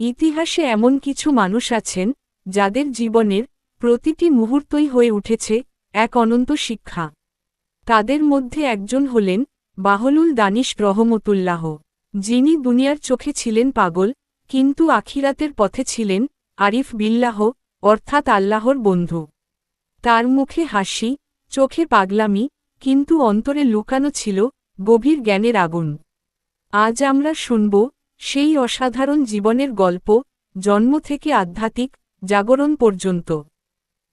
ইতিহাসে এমন কিছু মানুষ আছেন, যাদের জীবনের প্রতিটি মুহূর্তই হয়ে উঠেছে এক অনন্ত শিক্ষা। তাদের মধ্যে একজন হলেন বাহলুল দানিশ রহমতুল্লাহ, যিনি দুনিয়ার চোখে ছিলেন পাগল, কিন্তু আখিরাতের পথে ছিলেন আরিফ বিল্লাহ, অর্থাৎ আল্লাহর বন্ধু। তার মুখে হাসি, চোখে পাগলামি, কিন্তু অন্তরে লুকানো ছিল গভীর জ্ঞানের আগুন। আজ আমরা শুনব সেই অসাধারণ জীবনের গল্প, জন্ম থেকে আধ্যাত্মিক, জাগরণ পর্যন্ত।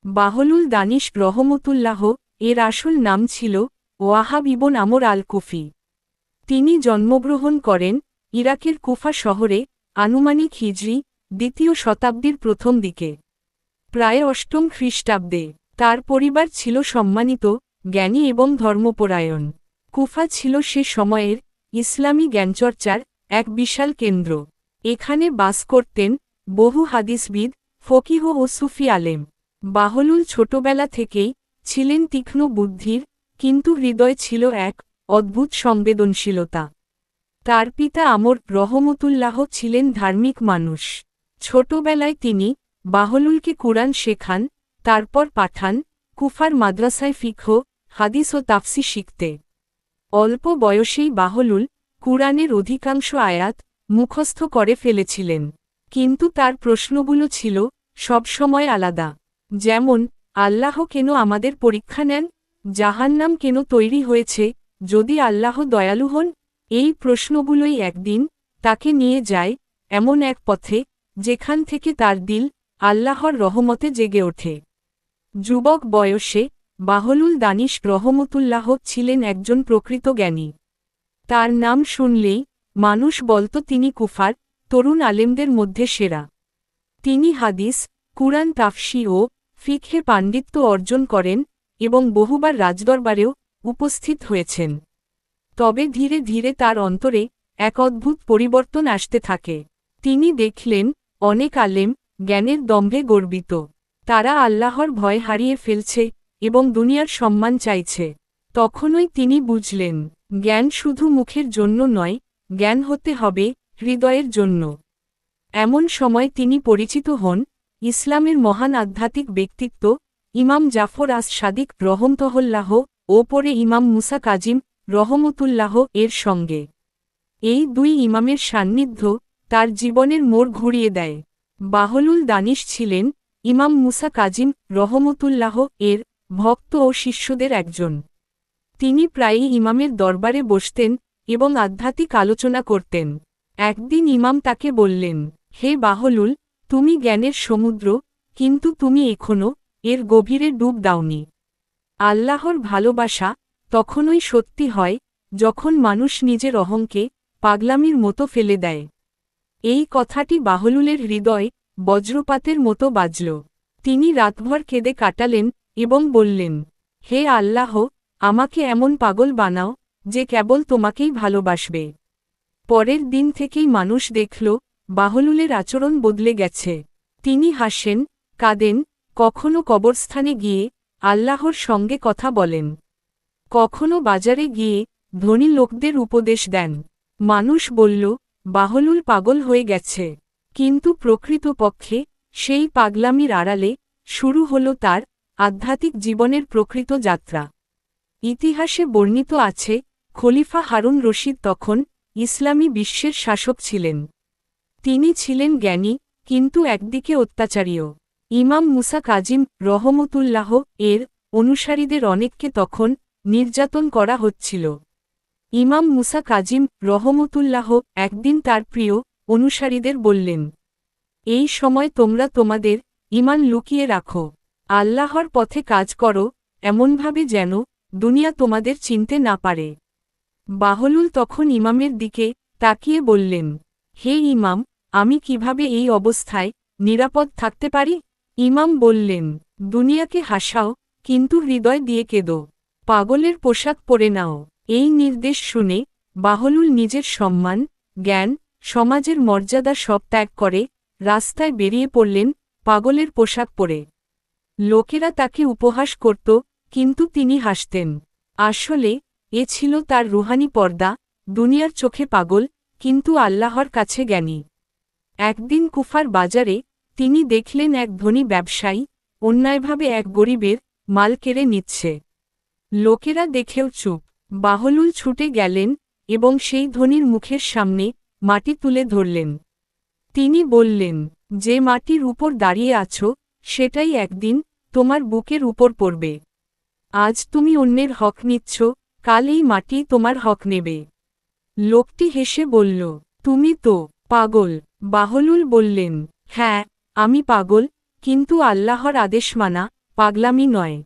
বাহলুল দানিশ রহমতুল্লাহ, এর আসল নাম ছিল ওয়াহাব ইবন আমর আল কুফি তিনি জন্মগ্রহণ করেন ইরাকের কুফা শহরে, আনুমানিক হিজরি, দ্বিতীয় শতাব্দীর প্রথম দিকে। প্রায় অষ্টম খ্রিস্টাব্দে তার পরিবার ছিল সম্মানিত, জ্ঞানী এবং ধর্মপরায়ণ। কুফা ছিল সে সময়ের ইসলামী জ্ঞানচর্চার এক বিশাল কেন্দ্র। এখানে বাস করতেন বহু হাদিসবিদ, ফকিহ ও সুফি আলেম। বাহলুল ছোটবেলা থেকেই ছিলেন তীক্ষ্ণ বুদ্ধির, কিন্তু হৃদয় ছিল এক অদ্ভুত সংবেদনশীলতা। তার পিতা আমর রহমতুল্লাহ ছিলেন ধার্মিক মানুষ। ছোটবেলায় তিনি বাহলুলকে কুরআন শেখান, তারপর পাঠান, কুফার মাদ্রাসায় ফিকহ, হাদিস ও তাফসি শিখতে। অল্প বয়সেই বাহলুল কুরআনের অধিকাংশ আয়াত মুখস্থ করে ফেলেছিলেন। কিন্তু তার প্রশ্নগুলো ছিল সবসময় আলাদা। যেমন, আল্লাহ কেন আমাদের পরীক্ষা নেন? জাহান্নাম কেন তৈরি হয়েছে? যদি আল্লাহ দয়ালু হন, এই প্রশ্নগুলোই একদিন তাকে নিয়ে যায় এমন এক পথে যেখান থেকে তার দিল আল্লাহর রহমতে জেগে ওঠে। যুবক বয়সে বাহলুল দানিশ রহমতুল্লাহ ছিলেন একজন প্রকৃত জ্ঞানী। তার নাম শুনলেই মানুষ বলত তিনি কুফার, তরুণ আলেমদের মধ্যে সেরা। তিনি হাদিস, কুরআন, তাফসি ও ফিকহে পাণ্ডিত্য অর্জন করেন এবং বহুবার রাজদরবারেও উপস্থিত হয়েছেন। তবে ধীরে ধীরে তার অন্তরে এক অদ্ভুত পরিবর্তন আসতে থাকে। তিনি দেখলেন, অনেক আলেম জ্ঞানের দম্ভে গর্বিত। তারা আল্লাহর ভয় হারিয়ে ফেলছে এবং দুনিয়ার সম্মান চাইছে। তখনই তিনি বুঝলেন জ্ঞান শুধু মুখের জন্য নয়, জ্ঞান হতে হবে হৃদয়ের জন্য। এমন সময় তিনি পরিচিত হন, ইসলামের মহান আধ্যাত্মিক ব্যক্তিত্ব, ইমাম জাফর আস সাদিক রহমতহল্লাহ ও পরে ইমাম মুসা কাজিম রহমতুল্লাহ এর সঙ্গে। এই দুই ইমামের সান্নিধ্য তার জীবনের মোড় ঘুরিয়ে দেয়। বাহলুল দানিশ ছিলেন ইমাম মুসা কাজিম রহমতুল্লাহ এর ভক্ত ও শিষ্যদের একজন। তিনি প্রায়ই ইমামের দরবারে বসতেন এবং আধ্যাত্মিক আলোচনা করতেন। একদিন ইমাম তাকে বললেন, হে বাহলুল, তুমি জ্ঞানের সমুদ্র, কিন্তু তুমি এখনও এর গভীরে ডুব দাওনি। আল্লাহর ভালোবাসা তখনই সত্যি হয় যখন মানুষ নিজের অহংকে পাগলামির মতো ফেলে দেয়। এই কথাটি বাহলুলের হৃদয় বজ্রপাতের মতো বাজল। তিনি রাতভর কেঁদে কাটালেন এবং বললেন, হে আল্লাহ আমাকে এমন পাগল বানাও, যে কেবল তোমাকেই ভালোবাসবে। পরের দিন থেকেই মানুষ দেখল, বাহলুলের আচরণ বদলে গেছে। তিনি হাসেন, কাঁদেন, কখনো কবরস্থানে গিয়ে আল্লাহর সঙ্গে কথা বলেন। কখনো বাজারে গিয়ে ধনী লোকদের উপদেশ দেন। মানুষ বলল, বাহলুল পাগল হয়ে গেছে। কিন্তু প্রকৃতপক্ষে সেই পাগলামির আড়ালে শুরু হল তার আধ্যাত্মিক জীবনের প্রকৃত যাত্রা। ইতিহাসে বর্ণিত আছে, খলিফা হারুন রশিদ তখন ইসলামী বিশ্বের শাসক ছিলেন। তিনি ছিলেন জ্ঞানী, কিন্তু একদিকে অত্যাচারীয়। ইমাম মুসা কাজিম রহমতুল্লাহ এর অনুসারীদের অনেককে তখন নির্যাতন করা হচ্ছিল। ইমাম মুসা কাজিম রহমতুল্লাহ একদিন তার প্রিয় অনুসারীদের বললেন, এই সময় তোমরা তোমাদের ইমান লুকিয়ে রাখো। আল্লাহর পথে কাজ করো, এমনভাবে যেন দুনিয়া তোমাদের চিনতে না পারে। বাহলুল তখন ইমামের দিকে তাকিয়ে বললেন, হে ইমাম, আমি কীভাবে এই অবস্থায় নিরাপদ থাকতে পারি? ইমাম বললেন, দুনিয়াকে হাসাও, কিন্তু হৃদয় দিয়ে কেঁদো। পাগলের পোশাক পরে নাও। এই নির্দেশ শুনে বাহলুল নিজের সম্মান, জ্ঞান, সমাজের মর্যাদা সব ত্যাগ করে রাস্তায় বেরিয়ে পড়লেন পাগলের পোশাক পরে। লোকেরা তাকে উপহাস করত কিন্তু তিনি হাসতেন। আসলে, এ ছিল তার রুহানি পর্দা, দুনিয়ার চোখে পাগল, কিন্তু আল্লাহর কাছে জ্ঞানী। একদিন কুফার বাজারে তিনি দেখলেন এক ধনী ব্যবসায়ী, অন্যায়ভাবে এক গরিবের মাল কেড়ে নিচ্ছে। লোকেরা দেখেও চুপ। বাহলুল ছুটে গেলেন এবং সেই ধনীর মুখের সামনে মাটি তুলে ধরলেন। তিনি বললেন, যে মাটির উপর দাঁড়িয়ে আছো, সেটাই একদিন তোমার বুকের উপর পড়বে। আজ তুমি অন্যের হক নিচ্ছ, কাল এই মাটি তোমার হক নেবে। লোকটি হেসে বলল, তুমি তো পাগল। বাহলুল বললেন হ্যাঁ আমি পাগল, কিন্তু আল্লাহর আদেশ মানা, পাগলামি নয়।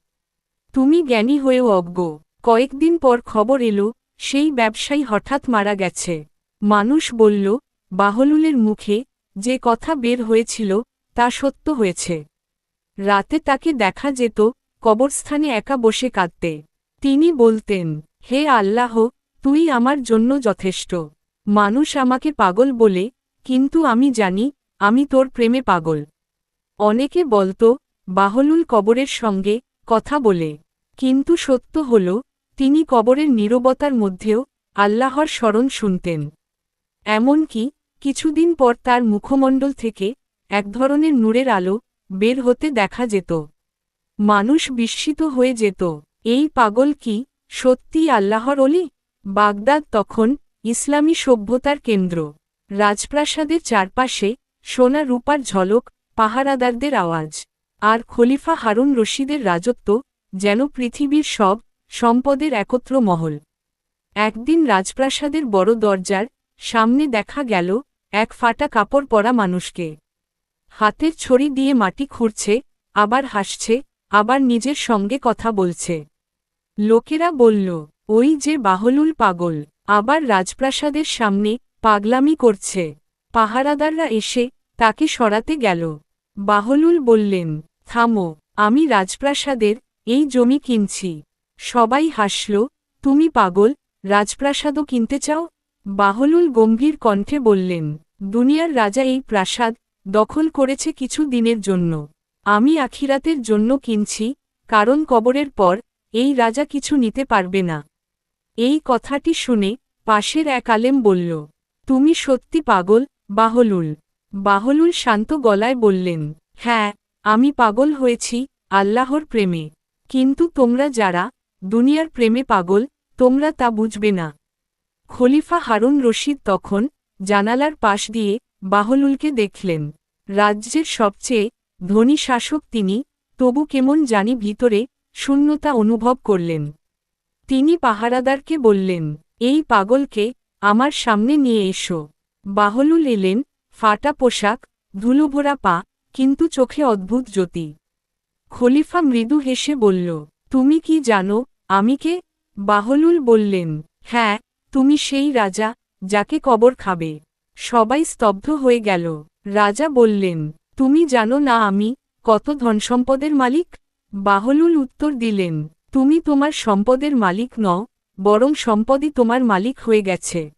তুমি জ্ঞানী হয়েও অজ্ঞ। কয়েকদিন পর খবর এলো, সেই ব্যবসায়ী হঠাৎ মারা গেছে। মানুষ বলল, বাহলুলের মুখে যে কথা বের হয়েছিল, তা সত্য হয়েছে। রাতে তাকে দেখা যেত কবরস্থানে একা বসে কাঁদতে। তিনি বলতেন, হে আল্লাহ, তুই আমার জন্য যথেষ্ট। মানুষ আমাকে পাগল বলে, কিন্তু আমি জানি, আমি তোর প্রেমে পাগল। অনেকে বলতো, বাহলুল কবরের সঙ্গে কথা বলে। কিন্তু সত্য হল, তিনি কবরের নীরবতার মধ্যেও আল্লাহর স্মরণ শুনতেন। এমনকি কিছুদিন পর তার মুখমণ্ডল থেকে এক ধরনের নূরের আলো বের হতে দেখা যেত। মানুষ বিস্মিত হয়ে যেত, এই পাগল কি? সত্যি আল্লাহর অলি বাগদাদ তখন ইসলামী সভ্যতার কেন্দ্র। রাজপ্রাসাদের চারপাশে সোনা রূপার ঝলক, পাহারাদারদের আওয়াজ, আর খলিফা হারুন রশিদের রাজত্ব যেন পৃথিবীর সব সম্পদের একত্র মহল। একদিন রাজপ্রাসাদের বড় দরজার সামনে দেখা গেল এক ফাটা কাপড় পরা মানুষকে। হাতের ছড়ি দিয়ে মাটি খুঁড়ছে, আবার হাসছে আবার নিজের সঙ্গে কথা বলছে। লোকেরা বলল, ওই যে বাহলুল পাগল, আবার রাজপ্রাসাদের সামনে পাগলামি করছে। পাহারাদাররা এসে তাকে সরাতে গেল। বাহলুল বললেন, থামো, আমি রাজপ্রাসাদের এই জমি কিনছি। সবাই হাসল, তুমি পাগল, রাজপ্রাসাদও কিনতে চাও? বাহলুল গম্ভীর কণ্ঠে বললেন, দুনিয়ার রাজা এই প্রাসাদ দখল করেছে কিছু দিনের জন্য। আমি আখিরাতের জন্য কিনছি, কারণ কবরের পর এই রাজা কিছু নিতে পারবে না। এই কথাটি শুনে পাশের এক আলেম বলল, তুমি সত্যি পাগল, বাহলুল। বাহলুল শান্ত গলায় বললেন হ্যাঁ আমি পাগল হয়েছি আল্লাহর প্রেমে। কিন্তু তোমরা যারা দুনিয়ার প্রেমে পাগল, তোমরা তা বুঝবে না। খলিফা হারুন রশিদ তখন জানালার পাশ দিয়ে বাহলুলকে দেখলেন। রাজ্যের সবচেয়ে ধনী শাসক তিনি, তবু কেমন জানি ভিতরে শূন্যতা অনুভব করলেন। তিনি পাহারাদারকে বললেন, এই পাগলকে আমার সামনে নিয়ে এসো। বাহলুল এলেন, ফাটা পোশাক, ধুলোভরা পা, কিন্তু চোখে অদ্ভুত জ্যোতি। খলিফা মৃদু হেসে বলল, তুমি কি জানো, আমি কে? বাহলুল বললেন হ্যাঁ তুমি সেই রাজা, যাকে কবর খাবে। সবাই স্তব্ধ হয়ে গেল। রাজা বললেন তুমি জানো না আমি কত ধনসম্পদের মালিক? বাহলুল উত্তর দিলেন, তুমি তোমার সম্পদের মালিক নও, বরং সম্পদই তোমার মালিক হয়ে গেছে।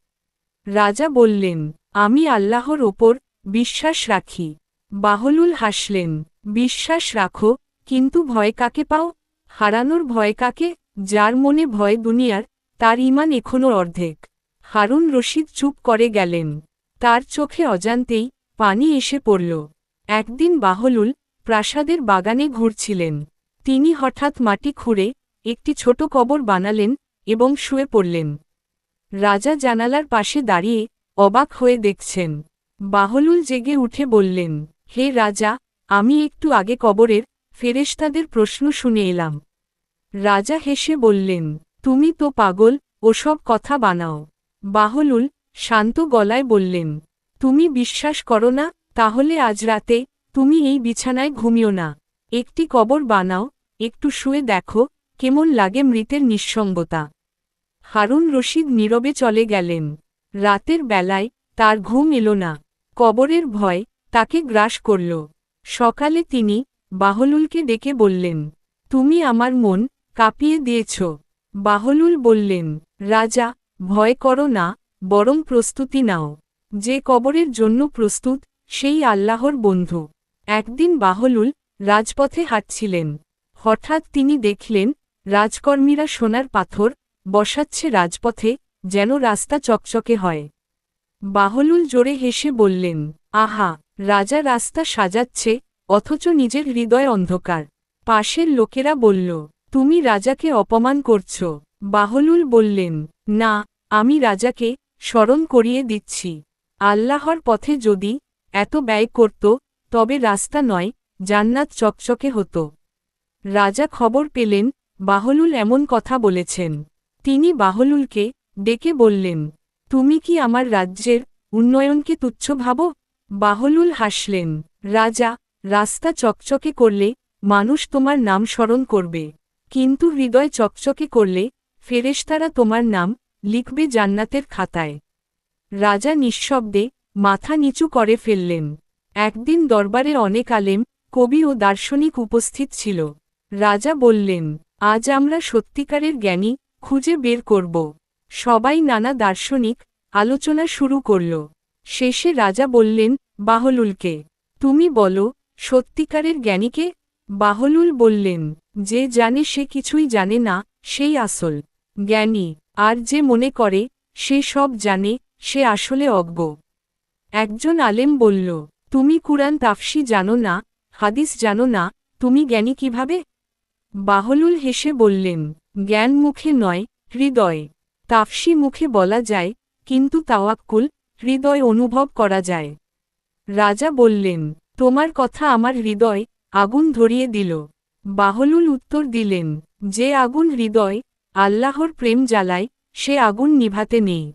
রাজা বললেন, আমি আল্লাহর ওপর বিশ্বাস রাখি। বাহলুল হাসলেন, বিশ্বাস রাখো, কিন্তু ভয় কাকে পাও? হারানোর ভয় কাকে? যার মনে ভয় দুনিয়ার, তার ইমান এখনও অর্ধেক। হারুন রশিদ চুপ করে গেলেন, তার চোখে অজান্তেই পানি এসে পড়ল। একদিন বাহলুল প্রাসাদের বাগানে ঘুরছিলেন। তিনি হঠাৎ মাটি খুঁড়ে একটি ছোট কবর বানালেন এবং শুয়ে পড়লেন। রাজা জানালার পাশে দাঁড়িয়ে অবাক হয়ে দেখছেন। বাহলুল জেগে উঠে বললেন, হে রাজা, আমি একটু আগে কবরের ফেরেশতাদের প্রশ্ন শুনে এলাম। রাজা হেসে বললেন, তুমি তো পাগল, ওসব কথা বানাও। বাহলুল শান্ত গলায় বললেন, তুমি বিশ্বাস করো না তাহলে আজ রাতে তুমি এই বিছানায় ঘুমিও না। একটি কবর বানাও, একটু শুয়ে দেখো, কেমন লাগে মৃতের নিঃসঙ্গতা। হারুন রশিদ নীরবে চলে গেলেন। রাতের বেলায় তার ঘুম এলো না। কবরের ভয় তাকে গ্রাস করল। সকালে তিনি বাহলুলকে ডেকে বললেন, তুমি আমার মন কাঁপিয়ে দিয়েছ। বাহলুল বললেন, রাজা, ভয় করো না, বরং প্রস্তুতি নাও। যে কবরের জন্য প্রস্তুত সেই আল্লাহর বন্ধু। একদিন বাহলুল রাজপথে হাঁটছিলেন। হঠাৎ তিনি দেখলেন, রাজকর্মীরা সোনার পাথর বসাচ্ছে রাজপথে, যেন রাস্তা চকচকে হয়। বাহলুল জোরে হেসে বললেন, আহা, রাজা রাস্তা সাজাচ্ছে, অথচ নিজের হৃদয় অন্ধকার। পাশের লোকেরা বলল, তুমি রাজাকে অপমান করছ। বাহলুল বললেন, না, আমি রাজাকে স্মরণ করিয়ে দিচ্ছি। আল্লাহর পথে যদি এত ব্যয় করত, তবে রাস্তা নয়, জান্নাত চকচকে হতো। রাজা খবর পেলেন, বাহলুল এমন কথা বলেছেন। তিনি বাহলুলকে ডেকে বললেন, তুমি কি আমার রাজ্যের উন্নয়নকে তুচ্ছ ভাবো? বাহলুল হাসলেন, রাজা, রাস্তা চকচকে করলে মানুষ তোমার নাম স্মরণ করবে। কিন্তু হৃদয় চকচকে করলে ফেরেশতারা তোমার নাম লিখবে জান্নাতের খাতায়। রাজা নিঃশব্দে মাথা নিচু করে ফেললেন। একদিন দরবারে অনেক আলেম, কবি ও দার্শনিক উপস্থিত ছিল। রাজা বললেন, আজ আমরা সত্যিকারের জ্ঞানী, খুঁজে বের করব। সবাই নানা দার্শনিক আলোচনা শুরু করল। শেষে রাজা বললেন, বাহলুলকে, তুমি বলো, সত্যিকারের জ্ঞানীকে? বাহলুল বললেন, যে জানে সে কিছুই জানে না, সেই আসল জ্ঞানী। আর যে মনে করে, সে সব জানে, সে আসলে অজ্ঞ। একজন আলেম বলল, তুমি কুরআন তাফসি জানো না, হাদিস জানো না, তুমি জ্ঞানী কীভাবে? বাহলুল হেসে বললেন, জ্ঞান মুখে নয়, হৃদয়। তাফসি মুখে বলা যায়, কিন্তু তাওয়াক্কুল, হৃদয় অনুভব করা যায়। রাজা বললেন, তোমার কথা আমার হৃদয় আগুন ধরিয়ে দিল। বাহলুল উত্তর দিলেন, যে আগুন হৃদয় আল্লাহর প্রেম জ্বালায়, সে আগুন নিভাতে নেই।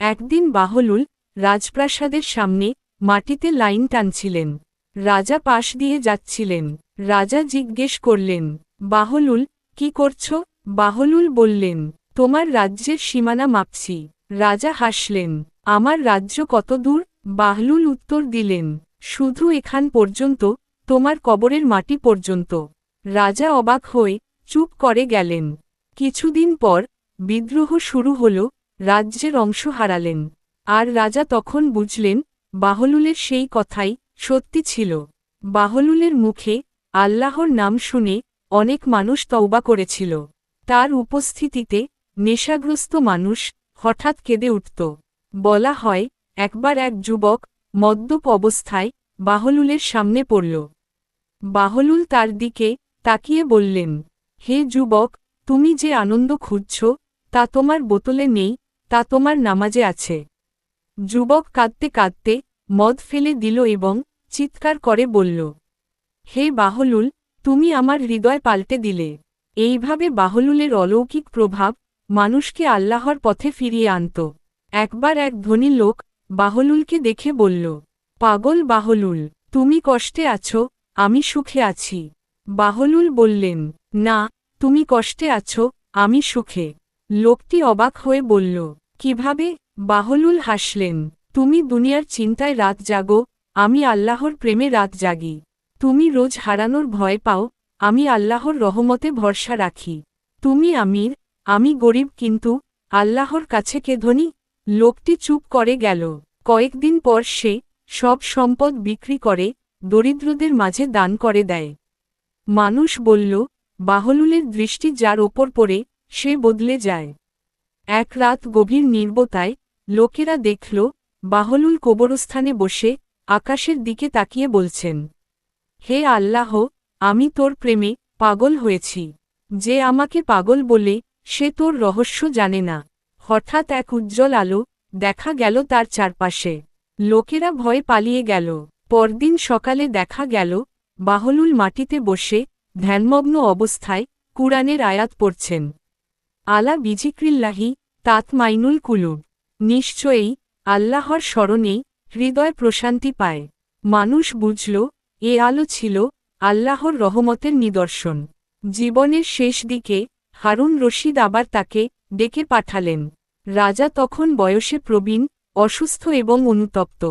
একদিন বাহলুল রাজপ্রাসাদের সামনে মাটিতে লাইন টানছিলেন। রাজা পাশ দিয়ে যাচ্ছিলেন। রাজা জিজ্ঞেস করলেন, বাহলুল, কি করছ? বাহলুল বললেন, তোমার রাজ্যের সীমানা মাপছি। রাজা হাসলেন, আমার রাজ্য কত দূর? বাহলুল উত্তর দিলেন, শুধু এখান পর্যন্ত, তোমার কবরের মাটি পর্যন্ত। রাজা অবাক হয়ে চুপ করে গেলেন। কিছুদিন পর বিদ্রোহ শুরু হল, রাজ্যের অংশ হারালেন। আর রাজা তখন বুঝলেন, বাহলুলের সেই কথাই সত্যি ছিল। বাহলুলের মুখে আল্লাহর নাম শুনে অনেক মানুষ তওবা করেছিল। তার উপস্থিতিতে নেশাগ্রস্ত মানুষ হঠাৎ কেঁদে উঠত। বলা হয়, একবার এক যুবক মদ্যপ অবস্থায় বাহলুলের সামনে পড়ল। বাহলুল তার দিকে তাকিয়ে বললেন, হে যুবক, তুমি যে আনন্দ খুঁজছ, তা তোমার বোতলে নেই, তা তোমার নামাজে আছে। যুবক কাঁদতে কাঁদতে মদ ফেলে দিল এবং চিৎকার করে বলল, হে বাহলুল, তুমি আমার হৃদয় পাল্টে দিলে। এইভাবে বাহলুলের অলৌকিক প্রভাব মানুষকে আল্লাহর পথে ফিরিয়ে আনত। একবার এক ধনী লোক বাহলুলকে দেখে বলল, পাগল বাহলুল, তুমি কষ্টে আছো, আমি সুখে আছি। বাহলুল বললেন, না, তুমি কষ্টে আছো, আমি সুখে। লোকটি অবাক হয়ে বলল, কীভাবে? বাহলুল হাসলেন, তুমি দুনিয়ার চিন্তায় রাত জাগো, আমি আল্লাহর প্রেমে রাত জাগি। তুমি রোজ হারানোর ভয় পাও, আমি আল্লাহর রহমতে ভরসা রাখি। তুমি আমির, আমি গরিব কিন্তু আল্লাহর কাছে কে ধনী? লোকটি চুপ করে গেল। কয়েকদিন পর সে সব সম্পদ বিক্রি করে দরিদ্রদের মাঝে দান করে দেয়। মানুষ বলল, বাহলুলের দৃষ্টি যার ওপর পড়ে, সে বদলে যায়। এক রাত গভীর নির্বতায় লোকেরা দেখল, বাহলুল কবরস্থানে বসে আকাশের দিকে তাকিয়ে বলছেন, হে আল্লাহ, আমি তোর প্রেমে পাগল হয়েছি। যে আমাকে পাগল বলে সে তোর রহস্য জানে না। হঠাৎ এক উজ্জ্বল আলো দেখা গেল তার চারপাশে। লোকেরা ভয়ে পালিয়ে গেল। পরদিন সকালে দেখা গেল, বাহলুল মাটিতে বসে ধ্যানমগ্ন অবস্থায় কুরআনের আয়াত পড়ছেন। আলা বিজিক্রিল্লাহি তাত মাইনুল কুলুব। নিশ্চয়ই আল্লাহর স্মরণেই হৃদয় প্রশান্তি পায়। মানুষ বুঝল, এ আলো ছিল আল্লাহর রহমতের নিদর্শন। জীবনের শেষ দিকে হারুন রশিদ আবার তাকে ডেকে পাঠালেন। রাজা তখন বয়সে প্রবীণ, অসুস্থ এবং অনুতপ্ত।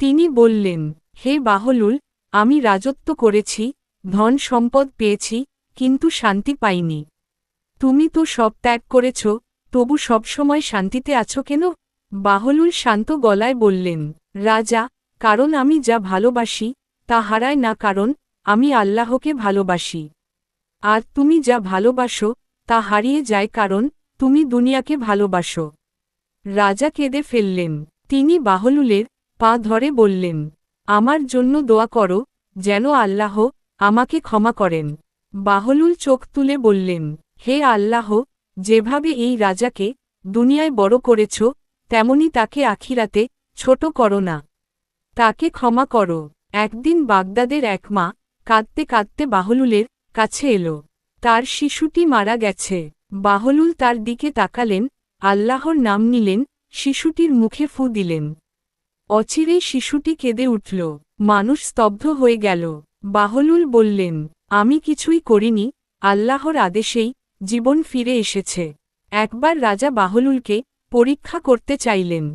তিনি বললেন, হে বাহলুল, আমি রাজত্ব করেছি, ধন সম্পদ পেয়েছি, কিন্তু শান্তি পাইনি। তুমি তো সব ত্যাগ করেছ, তবু সবসময় শান্তিতে আছো কেন? বাহলুল শান্ত গলায় বললেন, রাজা, কারণ আমি যা ভালোবাসি, তা হারায় না কারণ আমি আল্লাহকে ভালোবাসি। আর তুমি যা ভালোবাসো, তা হারিয়ে যায় কারণ তুমি দুনিয়াকে ভালোবাসো। রাজা কেঁদে ফেললেন। তিনি বাহলুলের পা ধরে বললেন, আমার জন্য দোয়া করো, যেন আল্লাহ আমাকে ক্ষমা করেন। বাহলুল চোখ তুলে বললেন, হে আল্লাহ, যেভাবে এই রাজাকে দুনিয়ায় বড় করেছ তেমনি তাকে আখিরাতে, ছোট করো না। তাকে ক্ষমা করো। একদিন বাগদাদের এক মা, কাঁদতে কাঁদতে বাহলুলের কাছে এলো। তার শিশুটি মারা গেছে। বাহলুল তার দিকে তাকালেন, আল্লাহর নাম নিলেন, শিশুটির মুখে ফু দিলেন। অচিরেই শিশুটি কেঁদে উঠল। মানুষ স্তব্ধ হয়ে গেল। বাহলুল বললেন, আমি কিছুই করিনি। আল্লাহর আদেশেই জীবন ফিরে এসেছে। একবার রাজা বাহলুলকে পরীক্ষা করতে চাইলেন।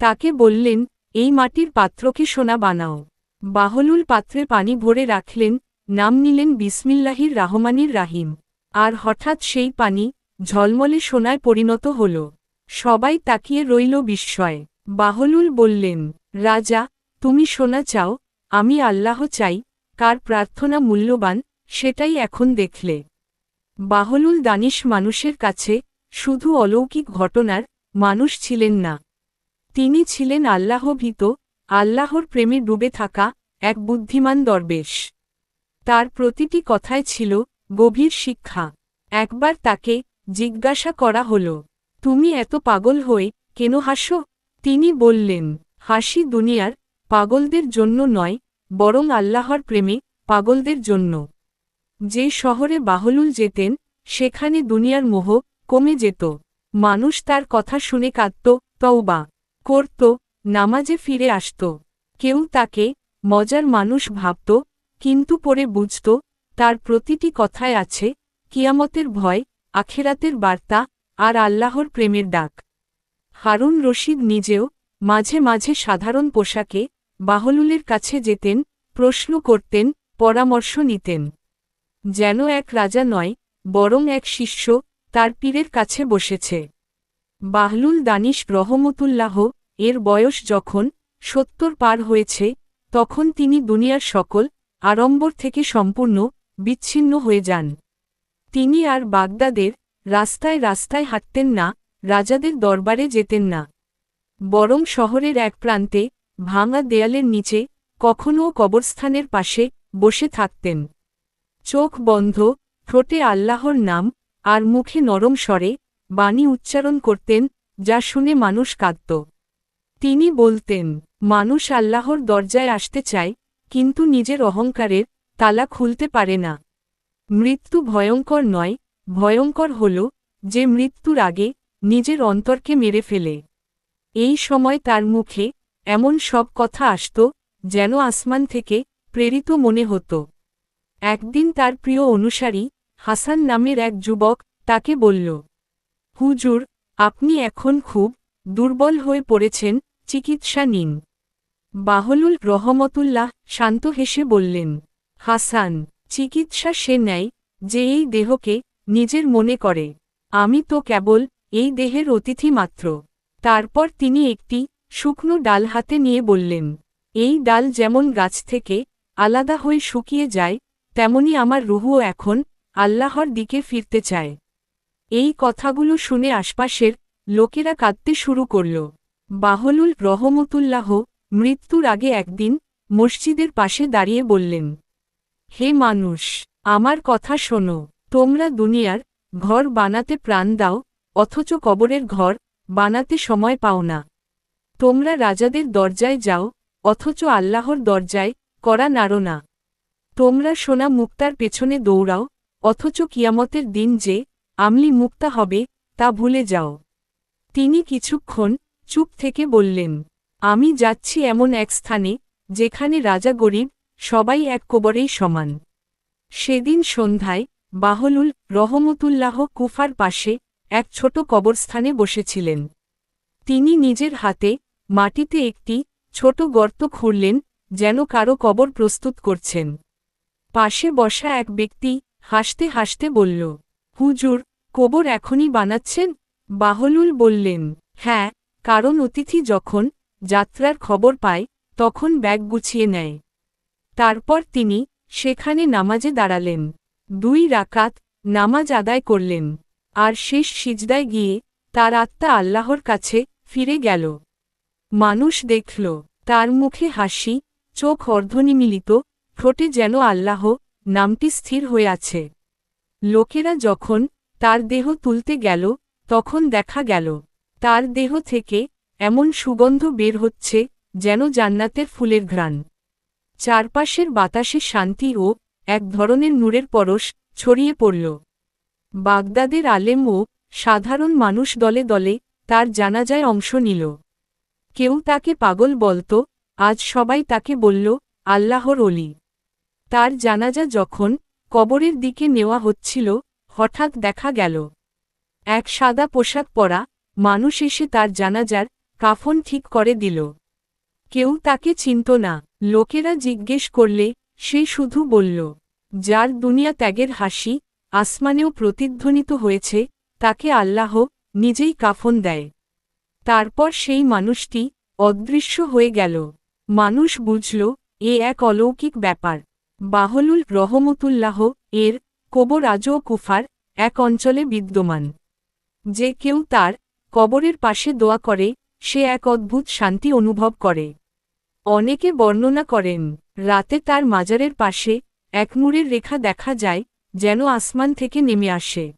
তাকে বললেন, এই মাটির পাত্রকে সোনা বানাও। বাহলুল পাত্রে পানি ভরে রাখলেন, নাম নিলেন বিসমিল্লাহির রাহমানির রাহিম। আর হঠাৎ সেই পানি ঝলমলে সোনায় পরিণত হল। সবাই তাকিয়ে রইল বিস্ময়। বাহলুল বললেন, রাজা, তুমি সোনা চাও, আমি আল্লাহ চাই, কার প্রার্থনা মূল্যবান, সেটাই এখন দেখলে। বাহলুল দানিশ মানুষের কাছে শুধু অলৌকিক ঘটনার মানুষ ছিলেন না। তিনি ছিলেন আল্লাহভীত, আল্লাহর প্রেমে ডুবে থাকা এক বুদ্ধিমান দরবেশ। তার প্রতিটি কথায় ছিল গভীর শিক্ষা। একবার তাকে জিজ্ঞাসা করা হল, তুমি এত পাগল হয়ে কেন হাসো? তিনি বললেন, হাসি দুনিয়ার পাগলদের জন্য নয়, বরং আল্লাহর প্রেমে পাগলদের জন্য। যে শহরে বাহলুল যেতেন, সেখানে দুনিয়ার মোহ কমে যেত। মানুষ তার কথা শুনে কাঁদত, তওবা করত, নামাজে ফিরে আসত। কেউ তাকে মজার মানুষ ভাবত, কিন্তু পরে বুঝত, তার প্রতিটি কথায় আছে কিয়ামতের ভয়, আখেরাতের বার্তা আর আল্লাহর প্রেমের ডাক। হারুন রশিদ নিজেও মাঝে মাঝে সাধারণ পোশাকে বাহলুলের কাছে যেতেন, প্রশ্ন করতেন, পরামর্শ নিতেন। যেন এক রাজা নয়, বরং এক শিষ্য তার পীরের কাছে বসেছে। বাহলুল দানিশ রহমতুল্লাহ এর বয়স যখন সত্তর পার হয়েছে, তখন তিনি দুনিয়ার সকল আড়ম্বর থেকে সম্পূর্ণ বিচ্ছিন্ন হয়ে যান। তিনি আর বাগদাদের রাস্তায় রাস্তায় হাঁটতেন না, রাজাদের দরবারে যেতেন না। বরং শহরের এক প্রান্তে, ভাঙা দেয়ালের নিচে কখনও কবরস্থানের পাশে বসে থাকতেন। চোখ বন্ধ, ঠোঁটে আল্লাহর নাম আর মুখে নরম স্বরে বাণী উচ্চারণ করতেন, যা শুনে মানুষ কাঁদত। তিনি বলতেন, মানুষ আল্লাহর দরজায় আসতে চায়, কিন্তু নিজের অহংকারের তালা খুলতে পারে না। মৃত্যু ভয়ঙ্কর নয়, ভয়ঙ্কর হল যে মৃত্যুর আগে নিজের অন্তরকে মেরে ফেলে। এই সময় তার মুখে এমন সব কথা আসত, যেন আসমান থেকে প্রেরিত মনে হতো। একদিন তার প্রিয় অনুসারী হাসান নামের এক যুবক তাকে বলল, হুজুর, আপনি এখন খুব দুর্বল হয়ে পড়েছেন, চিকিৎসা নিন। বাহলুল রহমতুল্লাহ শান্ত হেসে বললেন, হাসান, চিকিৎসা সে নেয় যে এই দেহকে নিজের মনে করে। আমি তো কেবল এই দেহের অতিথি মাত্র। তারপর তিনি একটি শুকনো ডাল হাতে নিয়ে বললেন, এই ডাল যেমন গাছ থেকে আলাদা হয়ে শুকিয়ে যায়, তেমনি আমার রুহুও এখন আল্লাহর দিকে ফিরতে চায়। এই কথাগুলো শুনে আশপাশের লোকেরা কাঁদতে শুরু করল। বাহলুল রহমতুল্লাহ মৃত্যুর আগে একদিন মসজিদের পাশে দাঁড়িয়ে বললেন, হে মানুষ, আমার কথা শোনো। তোমরা দুনিয়ার ঘর বানাতে প্রাণ দাও, অথচ কবরের ঘর বানাতে সময় পাও না। তোমরা রাজাদের দরজায় যাও, অথচ আল্লাহর দরজায় করা নাড়ো না। তোমরা সোনা মুক্তার পেছনে দৌড়াও অথচ কিয়ামতের দিন যে আমলি মুক্তা হবে, তা ভুলে যাও। তিনি কিছুক্ষণ চুপ থেকে বললেন, আমি যাচ্ছি এমন এক স্থানে, যেখানে রাজা গরিব সবাই এক কবরেই সমান। সেদিন সন্ধ্যায় বাহলুল রহমতুল্লাহ কুফার পাশে এক ছোট কবরস্থানে বসেছিলেন। তিনি নিজের হাতে মাটিতে একটি ছোট গর্ত খুঁড়লেন, যেন কারও কবর প্রস্তুত করছেন। পাশে বসা এক ব্যক্তি হাসতে হাসতে বলল, হুজুর, কবর এখনই বানাচ্ছেন? বাহলুল বললেন হ্যাঁ কারণ অতিথি যখন যাত্রার খবর পায়, তখন ব্যাগ গুছিয়ে নেয়। তারপর তিনি সেখানে নামাজে দাঁড়ালেন। দুই রাকাত নামাজ আদায় করলেন, আর শেষ সিজদায় গিয়ে তার আত্মা আল্লাহর কাছে ফিরে গেল। মানুষ দেখল, তার মুখে হাসি, চোখ অর্ধনিমিলিত, ঠোঁটে যেন আল্লাহ নামটি স্থির হয়ে আছে। লোকেরা যখন তার দেহ তুলতে গেল, তখন দেখা গেল, তার দেহ থেকে এমন সুগন্ধ বের হচ্ছে যেন জান্নাতের ফুলের ঘ্রাণ। চারপাশের বাতাসে শান্তি ও এক ধরনের নূরের পরশ ছড়িয়ে পড়ল। বাগদাদের আলেম ও সাধারণ মানুষ দলে দলে তার জানাজায় অংশ নিল। কেউ তাকে পাগল বলত, আজ সবাই তাকে বলল, আল্লাহর অলি তার জানাজা যখন কবরের দিকে নেওয়া হচ্ছিল, হঠাৎ দেখা গেল। এক সাদা পোশাক পরা মানুষ এসে তার জানাজার কাফন ঠিক করে দিল। কেউ তাকে চিনত না। লোকেরা জিজ্ঞেস করলে সে শুধু বলল, যার দুনিয়া ত্যাগের হাসি আসমানেও প্রতিধ্বনিত হয়েছে, তাকে আল্লাহ নিজেই কাফন দেয়। তারপর সেই মানুষটি অদৃশ্য হয়ে গেল। মানুষ বুঝল, এ এক অলৌকিক ব্যাপার। বাহলুল রহমতুল্লাহ এর কবর আজও কুফার এক অঞ্চলে বিদ্যমান। যে কেউ তার কবরের পাশে দোয়া করে, সে এক অদ্ভুত শান্তি অনুভব করে। অনেকে বর্ণনা করেন, রাতে তার মাজারের পাশে এক নূরের রেখা দেখা যায়, যেন আসমান থেকে নেমে আসে।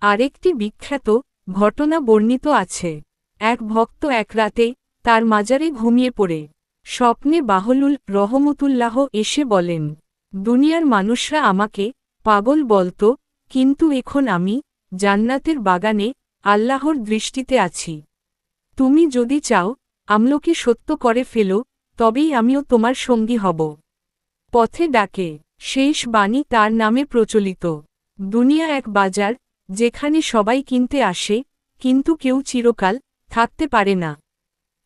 আরেকটি বিখ্যাত ঘটনা বর্ণিত আছে। এক ভক্ত এক রাতে তার মাজারে ঘুমিয়ে পড়ে। স্বপ্নে বাহলুল রহমতুল্লাহ এসে বলেন দুনিয়ার মানুষরা আমাকে, পাগল বলত, কিন্তু এখন আমি, জান্নাতের বাগানে, আল্লাহর দৃষ্টিতে আছি। তুমি যদি চাও, আমলোকে সত্য করে ফেলো, তবেই আমিও তোমার সঙ্গী হব। পথে ডাকে, শেষ বাণী তার নামে প্রচলিত। দুনিয়া এক বাজার, যেখানে সবাই কিনতে আসে, কিন্তু কেউ চিরকাল থাকতে পারে না।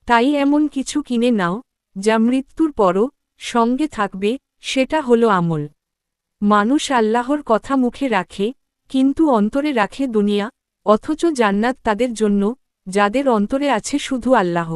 তাই এমন কিছু কিনে নাও, যা মৃত্যুর পরও সঙ্গে থাকবে সেটা হলো আমল। মানুষ আল্লাহর কথা মুখে রাখে, কিন্তু অন্তরে রাখে দুনিয়া, অথচ জান্নাত তাদের জন্য, যাদের অন্তরে আছে শুধু আল্লাহ।